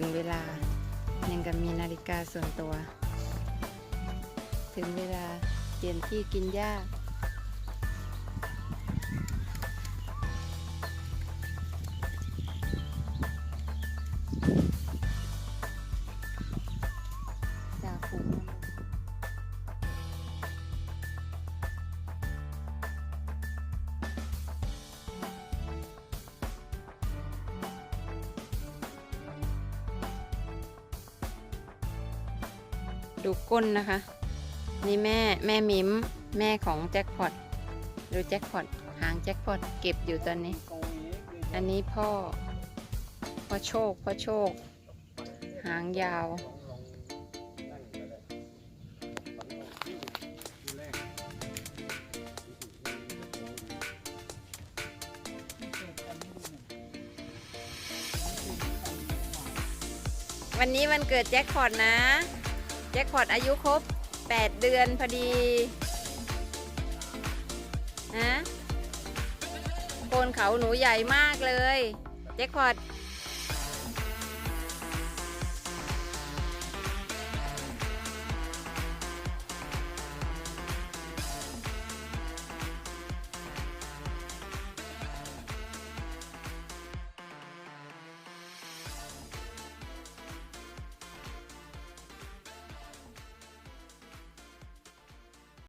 ถึงเวลา ยังกับมีนาฬิกาส่วนตัว ถึงเวลาเปลี่ยนที่กินหญ้า ดูก้นนะคะ นี่แม่แม่มิมแม่ของแจ็คพอตดูแจ็คพอตหางแจ็คพอตเก็บอยู่ตอนนี้ อันนี้พ่อ พ่อโชค พ่อโชค หางยาว วันนี้วันเกิดแจ็คพอตนะ จ็คพอตอายุครบ 8 เดือนพอดีนะโคนเขาหนูใหญ่มากเลย แจ็คพอต